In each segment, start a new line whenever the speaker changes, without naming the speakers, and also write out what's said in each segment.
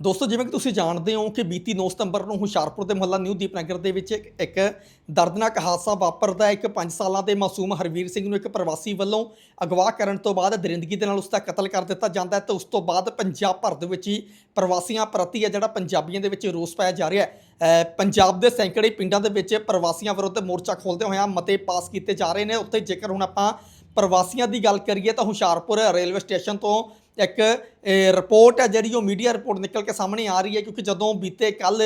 ਦੋਸਤੋ, ਜਿਵੇਂ ਕਿ ਤੁਸੀਂ ਜਾਣਦੇ ਹੋ ਕਿ ਬੀਤੀ 9 ਸਤੰਬਰ ਨੂੰ ਹੁਸ਼ਿਆਰਪੁਰ ਦੇ ਮੁਹੱਲਾ ਨਿਊ ਦੀਪਨਗਰ ਦੇ ਵਿੱਚ ਇੱਕ- ਦਰਦਨਾਕ ਹਾਦਸਾ ਵਾਪਰਦਾ ਇੱਕ 5 ਸਾਲਾਂ ਦੇ ਮਾਸੂਮ ਹਰਵੀਰ ਸਿੰਘ ਨੂੰ ਇੱਕ ਪ੍ਰਵਾਸੀ ਵੱਲੋਂ ਅਗਵਾ ਕਰਨ ਤੋਂ ਬਾਅਦ ਦਰਿੰਦਗੀ ਦੇ ਨਾਲ ਉਸ ਦਾ ਕਤਲ ਕਰ ਦਿੱਤਾ ਜਾਂਦਾ ਹੈ ਤੇ ਉਸ ਤੋਂ ਬਾਅਦ ਪੰਜਾਬ ਭਰ ਦੇ ਵਿੱਚ ਹੀ ਪ੍ਰਵਾਸੀਆਂ ਪ੍ਰਤੀ ਹੈ ਜਿਹੜਾ ਪੰਜਾਬੀਆਂ ਦੇ ਵਿੱਚ ਰੋਸ ਪਾਇਆ ਜਾ ਰਿਹਾ ਹੈ। ਪੰਜਾਬ ਦੇ ਸੈਂਕੜੇ ਪਿੰਡਾਂ ਦੇ ਵਿੱਚ ਪ੍ਰਵਾਸੀਆਂ ਵਿਰੁੱਧ ਮੋਰਚਾ ਖੋਲ੍ਹਦੇ ਹੋਇਆਂ ਮਤੇ ਪਾਸ ਕੀਤੇ ਜਾ ਰਹੇ ਨੇ। ਉੱਥੇ ਜੇਕਰ ਹੁਣ ਆਪਾਂ ਪ੍ਰਵਾਸੀਆਂ ਦੀ ਗੱਲ ਕਰੀਏ ਤਾਂ ਹੁਸ਼ਿਆਰਪੁਰ ਰੇਲਵੇ ਸਟੇਸ਼ਨ ਤੋਂ ਇੱਕ ਰਿਪੋਰਟ ਹੈ ਜਿਹੜੀ ਉਹ ਮੀਡੀਆ ਰਿਪੋਰਟ ਨਿਕਲ ਕੇ ਸਾਹਮਣੇ ਆ ਰਹੀ ਹੈ ਕਿਉਂਕਿ ਜਦੋਂ ਬੀਤੇ ਕੱਲ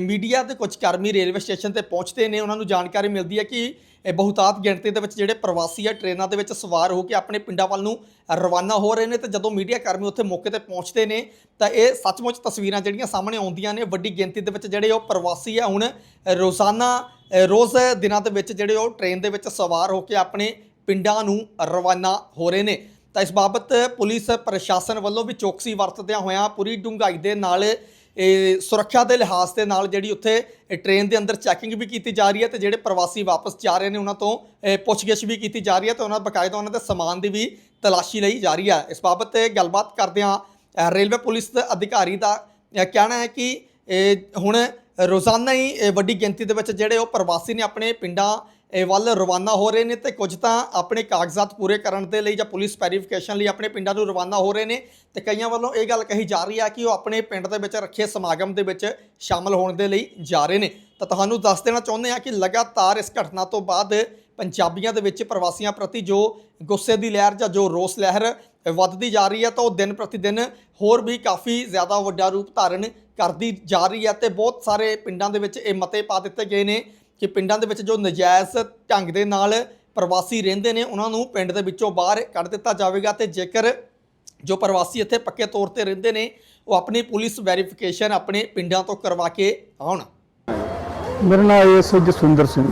ਮੀਡੀਆ ਦੇ ਕੁਝ ਕਰਮੀ ਰੇਲਵੇ ਸਟੇਸ਼ਨ ਤੇ ਪਹੁੰਚਦੇ ਨੇ, ਉਹਨਾਂ ਨੂੰ ਜਾਣਕਾਰੀ ਮਿਲਦੀ ਹੈ ਕਿ ਬਹੁਤਾਤ ਗਿਣਤੀ ਦੇ ਵਿੱਚ ਜਿਹੜੇ ਪ੍ਰਵਾਸੀ ਆ ਟ੍ਰੇਨਾਂ ਦੇ ਵਿੱਚ ਸਵਾਰ ਹੋ ਕੇ ਆਪਣੇ ਪਿੰਡਾਂ ਵੱਲ ਨੂੰ ਰਵਾਨਾ ਹੋ ਰਹੇ ਨੇ ਤੇ ਜਦੋਂ ਮੀਡੀਆ ਕਰਮੀ ਉੱਥੇ ਮੌਕੇ ਤੇ ਪਹੁੰਚਦੇ ਨੇ, ਤਾਂ ਇਹ ਸੱਚਮੁੱਚ ਤਸਵੀਰਾਂ ਜਿਹੜੀਆਂ ਸਾਹਮਣੇ ਆਉਂਦੀਆਂ ਨੇ, ਵੱਡੀ ਗਿਣਤੀ ਦੇ ਵਿੱਚ ਜਿਹੜੇ ਉਹ ਪ੍ਰਵਾਸੀ ਆ ਹੁਣ ਰੋਜ਼ਾਨਾ ਰੋਜ਼ ਦਿਨਾਂ ਦੇ ਵਿੱਚ ਜਿਹੜੇ ਉਹ ਟ੍ਰੇਨ ਦੇ ਵਿੱਚ ਸਵਾਰ ਹੋ ਕੇ ਆਪਣੇ ਪਿੰਡਾਂ ਨੂੰ ਰਵਾਨਾ ਹੋ ਰਹੇ ਨੇ। ਤਾਂ ਇਸ ਬਾਬਤ ਪੁਲਿਸ ਪ੍ਰਸ਼ਾਸਨ ਵੱਲੋਂ ਵੀ ਚੌਕਸੀ ਵਰਤਦਿਆਂ ਹੋਇਆਂ ਪੂਰੀ ਡੂੰਘਾਈ ਦੇ ਨਾਲ ਇਹ ਸੁਰੱਖਿਆ ਦੇ ਲਿਹਾਜ਼ ਦੇ ਨਾਲ ਜਿਹੜੀ ਉੱਥੇ ਇਹ ਟ੍ਰੇਨ ਦੇ ਅੰਦਰ ਚੈਕਿੰਗ ਵੀ ਕੀਤੀ ਜਾ ਰਹੀ ਹੈ ਤੇ ਜਿਹੜੇ ਪ੍ਰਵਾਸੀ ਵਾਪਸ ਜਾ ਰਹੇ ਨੇ ਉਹਨਾਂ ਤੋਂ ਪੁੱਛਗਿੱਛ ਵੀ ਕੀਤੀ ਜਾ ਰਹੀ ਹੈ ਤੇ ਉਹਨਾਂ ਬਕਾਇਦਾ ਉਹਨਾਂ ਦੇ ਸਮਾਨ ਦੀ ਵੀ ਤਲਾਸ਼ੀ ਲਈ ਜਾ ਰਹੀ ਹੈ। ਇਸ ਬਾਬਤ ਗੱਲਬਾਤ ਕਰਦਿਆਂ ਰੇਲਵੇ ਪੁਲਿਸ ਅਧਿਕਾਰੀ ਦਾ ਕਹਿਣਾ ਹੈ ਕਿ ਹੁਣ ਰੋਜ਼ਾਨਾ ਹੀ ਵੱਡੀ ਗਿਣਤੀ ਦੇ ਵਿੱਚ ਜਿਹੜੇ ਉਹ ਪ੍ਰਵਾਸੀ ਨੇ ਆਪਣੇ ਪਿੰਡਾਂ ਵੱਲ ਰਵਾਨਾ ਹੋ ਰਹੇ ਨੇ ਤੇ ਕੁਝ ਤਾਂ ਆਪਣੇ ਕਾਗਜ਼ਾਤ ਪੂਰੇ ਕਰਨ ਦੇ ਲਈ ਜਾਂ ਪੁਲਿਸ ਵੈਰੀਫਿਕੇਸ਼ਨ ਲਈ ਆਪਣੇ ਪਿੰਡਾਂ ਨੂੰ ਰਵਾਨਾ ਹੋ ਰਹੇ ਨੇ ਤੇ ਕਈਆਂ ਵੱਲੋਂ ਇਹ ਗੱਲ ਕਹੀ ਜਾ ਰਹੀ ਹੈ ਕਿ ਉਹ ਆਪਣੇ ਪਿੰਡ ਦੇ ਵਿੱਚ ਰੱਖੇ ਸਮਾਗਮ ਦੇ ਵਿੱਚ ਸ਼ਾਮਲ ਹੋਣ ਦੇ ਲਈ ਜਾ ਰਹੇ ਨੇ। ਤਾਂ ਤੁਹਾਨੂੰ ਦੱਸ ਦੇਣਾ ਚਾਹੁੰਦੇ ਹਾਂ ਕਿ ਲਗਾਤਾਰ ਇਸ ਘਟਨਾ ਤੋਂ ਬਾਅਦ ਪੰਜਾਬੀਆਂ ਦੇ ਵਿੱਚ ਪ੍ਰਵਾਸੀਆਂ ਪ੍ਰਤੀ ਜੋ ਗੁੱਸੇ ਦੀ ਲਹਿਰ ਜਾਂ ਜੋ ਰੋਸ ਲਹਿਰ ਵੱਧਦੀ ਜਾ ਰਹੀ ਹੈ ਤਾਂ ਉਹ ਦਿਨ ਪ੍ਰਤੀ ਦਿਨ ਹੋਰ ਵੀ ਕਾਫੀ ਜ਼ਿਆਦਾ ਵੱਡਾ ਰੂਪ ਧਾਰਨ ਕਰਦੀ ਜਾ ਰਹੀ ਹੈ ਤੇ ਬਹੁਤ ਸਾਰੇ ਪਿੰਡਾਂ ਦੇ ਵਿੱਚ ਇਹ ਮਤੇ ਪਾ ਦਿੱਤੇ ਗਏ ਨੇ ਕਿ ਪਿੰਡਾਂ ਦੇ ਵਿੱਚ ਜੋ ਨਜਾਇਜ਼ ਢੰਗ ਦੇ ਨਾਲ ਪ੍ਰਵਾਸੀ ਰਹਿੰਦੇ ਨੇ, ਉਹਨਾਂ ਨੂੰ ਪਿੰਡ ਦੇ ਵਿੱਚੋਂ ਬਾਹਰ ਕੱਢ ਦਿੱਤਾ ਜਾਵੇਗਾ ਤੇ ਜੇਕਰ ਜੋ ਪ੍ਰਵਾਸੀ ਇੱਥੇ ਪੱਕੇ ਤੌਰ ਤੇ ਰਹਿੰਦੇ ਨੇ, ਉਹ ਆਪਣੀ ਪੁਲਿਸ ਵੈਰੀਫਿਕੇਸ਼ਨ ਆਪਣੇ ਪਿੰਡਾਂ ਤੋਂ ਕਰਵਾ ਕੇ ਆਉਣ।
ਮੇਰਾ ਨਾਮ ਐਸ ਜਸਵਿੰਦਰ ਸਿੰਘ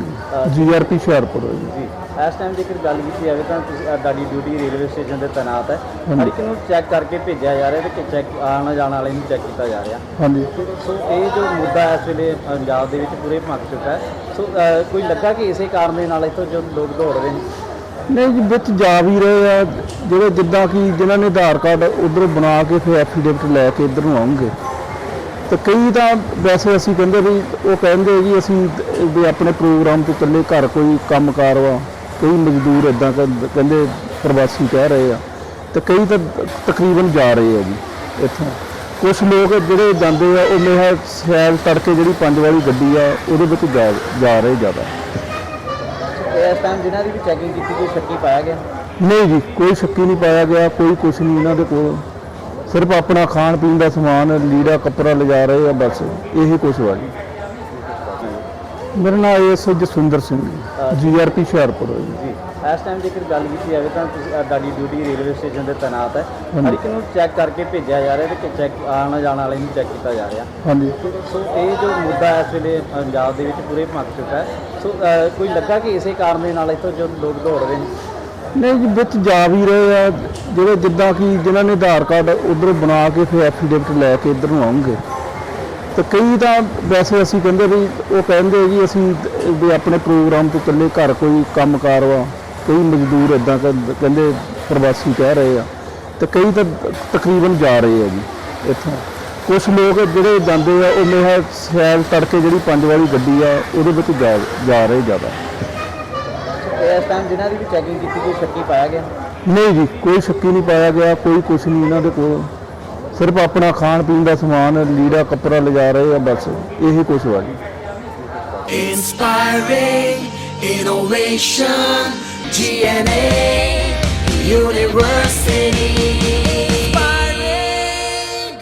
ਜੀਆਰਪੀ ਹੁਸ਼ਿਆਰਪੁਰ ਹੈ ਜੀ।
ਜੀ ਇਸ ਟਾਈਮ ਜੇਕਰ ਗੱਲ ਕੀਤੀ ਜਾਵੇ ਤਾਂ ਤੁਸੀਂ ਅ, ਤੁਹਾਡੀ ਡਿਊਟੀ ਰੇਲਵੇ ਸਟੇਸ਼ਨ ਤੇ ਤੈਨਾਤ ਹੈ। ਹਰ ਇੱਕ ਨੂੰ ਚੈੱਕ ਕਰਕੇ ਭੇਜਿਆ ਜਾ ਰਿਹਾ ਤੇ ਚੈੱਕ ਆਉਣ ਜਾਣ ਵਾਲੇ ਨੂੰ ਚੈੱਕ ਕੀਤਾ ਜਾ ਰਿਹਾ।
ਹਾਂਜੀ।
ਸੋ ਇਹ ਜੋ ਮੁੱਦਾ ਇਸ ਵੇਲੇ ਪੰਜਾਬ ਦੇ ਵਿੱਚ ਪੂਰੇ ਭੰਗ ਚੁੱਕਾ ਹੈ। ਸੋ ਅ, ਕੋਈ ਲੱਗਾ ਕਿ ਇਸੇ ਕਾਰਨ ਦੇ ਨਾਲ ਇੱਥੋਂ ਜੋ ਲੋਕ ਦੌੜ ਰਹੇ ਨੇ?
ਨਹੀਂ ਜੀ ਵਿੱਚ ਜਾ ਵੀ ਰਹੇ ਆ। ਜਿਹੜੇ ਜਿੱਦਾਂ ਕਿ ਜਿਨ੍ਹਾਂ ਨੇ ਆਧਾਰ ਕਾਰਡ ਉਧਰੋਂ ਬਣਾ ਕੇ ਫਿਰ ਐਫੀਡੇਵਿਟ ਲੈ ਕੇ ਇੱਧਰ ਨੂੰ ਆਉਂਗੇ ਤੇ ਕਈ ਤਾਂ ਵੈਸੇ ਅਸੀਂ ਕਹਿੰਦੇ ਵੀ ਉਹ ਕਹਿੰਦੇ ਜੀ ਅਸੀਂ ਵੀ ਆਪਣੇ ਪ੍ਰੋਗਰਾਮ ਤੇ ਚੱਲੇ ਘਰ ਕੋਈ ਕੰਮਕਾਰ ਵਾ ਕਈ ਮਜ਼ਦੂਰ ਇਦਾਂ ਕਹਿੰਦੇ ਪ੍ਰਵਾਸੀ ਕਹਿ ਰਹੇ ਆ ਤੇ ਕਈ ਤਾਂ ਤਕਰੀਬਨ ਜਾ ਰਹੇ ਆ ਜੀ ਇੱਥੋਂ। ਕੁਝ ਲੋਕ ਜਿਹੜੇ ਜਾਂਦੇ ਆ ਉਹ ਮੇਰਾ ਸ਼ਾਇਦ ਤੜਕੇ ਜਿਹੜੀ ਪੰਜ ਵਾਲੀ ਗੱਡੀ ਆ ਉਹਦੇ ਵਿੱਚ ਜਾ ਜਾ ਰਹੇ ਜ਼ਿਆਦਾ।
ਇਸ ਟਾਈਮ ਜਿਨ੍ਹਾਂ ਦੀ ਵੀ ਚੈਕਿੰਗ ਕੀਤੀ ਕੋਈ ਸ਼ੱਕੀ ਪਾਇਆ ਗਿਆ?
ਨਹੀਂ ਜੀ ਕੋਈ ਸ਼ੱਕੀ ਨਹੀਂ ਪਾਇਆ ਗਿਆ ਕੋਈ ਕੁਛ ਨਹੀਂ ਇਹਨਾਂ ਦੇ ਕੋਲ। ਸਿਰਫ ਆਪਣਾ ਖਾਣ ਪੀਣ ਦਾ ਸਮਾਨ ਲੀੜਾ ਕੱਪੜਾ ਲਿਜਾ ਰਹੇ ਆ ਬਸ। ਇਹੀ ਕੁਛ ਵਾ ਜੀ। ਮੇਰਾ ਨਾਮ ਐਸ ਜਸਵਿੰਦਰ ਸਿੰਘ ਜੀਆਰਪੀ ਹੁਸ਼ਿਆਰਪੁਰ ਹੈ ਜੀ।
ਜੀ ਇਸ ਟਾਈਮ ਜੇਕਰ ਗੱਲ ਕੀਤੀ ਜਾਵੇ ਤਾਂ ਤੁਸੀਂ ਅ, ਤੁਹਾਡੀ ਡਿਊਟੀ ਰੇਲਵੇ ਸਟੇਸ਼ਨ ਤੇ ਤੈਨਾਤ ਹੈ। ਹਰ। ਇੱਕ ਨੂੰ ਚੈੱਕ ਕਰਕੇ ਭੇਜਿਆ ਜਾ ਰਿਹਾ ਤੇ ਚੈੱਕ ਆਉਣ ਜਾਣ ਵਾਲੇ ਨੂੰ ਚੈੱਕ ਕੀਤਾ ਜਾ ਰਿਹਾ।
ਹਾਂਜੀ।
ਸੋ ਇਹ ਜੋ ਮੁੱਦਾ ਇਸ ਵੇਲੇ ਪੰਜਾਬ ਦੇ ਵਿੱਚ ਪੂਰੇ ਭੰਗ ਚੁੱਕਾ ਹੈ। ਸੋ ਅ, ਕੋਈ ਲੱਗਾ ਕਿ ਇਸੇ ਕਾਰਨ ਦੇ ਨਾਲ ਇੱਥੋਂ ਜੋ ਲੋਕ ਦੌੜ ਰਹੇ ਨੇ?
ਨਹੀਂ ਜੀ, ਵਿੱਚ ਜਾ ਵੀ ਰਹੇ ਆ। ਜਿਹੜੇ ਜਿੱਦਾਂ ਕਿ ਜਿਨ੍ਹਾਂ ਨੇ ਆਧਾਰ ਕਾਰਡ ਉਧਰੋਂ ਬਣਾ ਕੇ ਫਿਰ ਐਫੀਡੇਵਿਟ ਲੈ ਕੇ ਇੱਧਰ ਨੂੰ ਆਉਣਗੇ। ਤੇ ਕਈ ਤਾਂ ਵੈਸੇ ਅਸੀਂ ਕਹਿੰਦੇ ਵੀ, ਉਹ ਕਹਿੰਦੇ ਜੀ, ਅਸੀਂ ਵੀ ਆਪਣੇ ਪ੍ਰੋਗਰਾਮ ਤੋਂ ਚੱਲੇ ਘਰ ਕੋਈ ਕੰਮਕਾਰ ਵਾ, ਕਈ ਮਜ਼ਦੂਰ ਇਦਾਂ ਕਹਿੰਦੇ ਪ੍ਰਵਾਸੀ ਕਹਿ ਰਹੇ ਆ। ਤੇ ਕਈ ਤਾਂ ਤਕਰੀਬਨ ਜਾ ਰਹੇ ਆ ਜੀ, ਇੱਥੋਂ। ਕੁਝ ਲੋਕ ਜਿਹੜੇ ਜਾਂਦੇ ਆ, ਉਹ ਮੇਰਾ ਸ਼ੈਲ ਤੜਕੇ ਜਿਹੜੀ ਪੰਜ ਵਾਲੀ ਗੱਡੀ ਆ, ਉਹਦੇ ਵਿੱਚ ਜਾ ਜਾ ਰਹੇ ਜ਼ਿਆਦਾ।
ਤੇ ਇਸ ਟਾਈਮ ਜਿਨ੍ਹਾਂ ਦੀ ਵੀ ਚੈਕਿੰਗ ਕੀਤੀ ਕੋਈ ਸ਼ੱਕੀ ਪਾਇਆ ਗਿਆ?
ਨਹੀਂ ਜੀ ਕੋਈ ਸ਼ੱਕੀ ਨਹੀਂ ਪਾਇਆ ਗਿਆ ਕੋਈ ਕੁਛ ਨਹੀਂ ਇਹਨਾਂ ਦੇ ਕੋਲ। ਸਿਰਫ ਆਪਣਾ ਖਾਣ ਪੀਣ ਦਾ ਸਮਾਨ ਲੀੜਾ ਕੱਪੜਾ ਲਿਜਾ ਰਹੇ ਆ ਬਸ। ਇਹੀ ਕੁਛ ਵਾ ਜੀ।
Inspiring innovation, GNA University.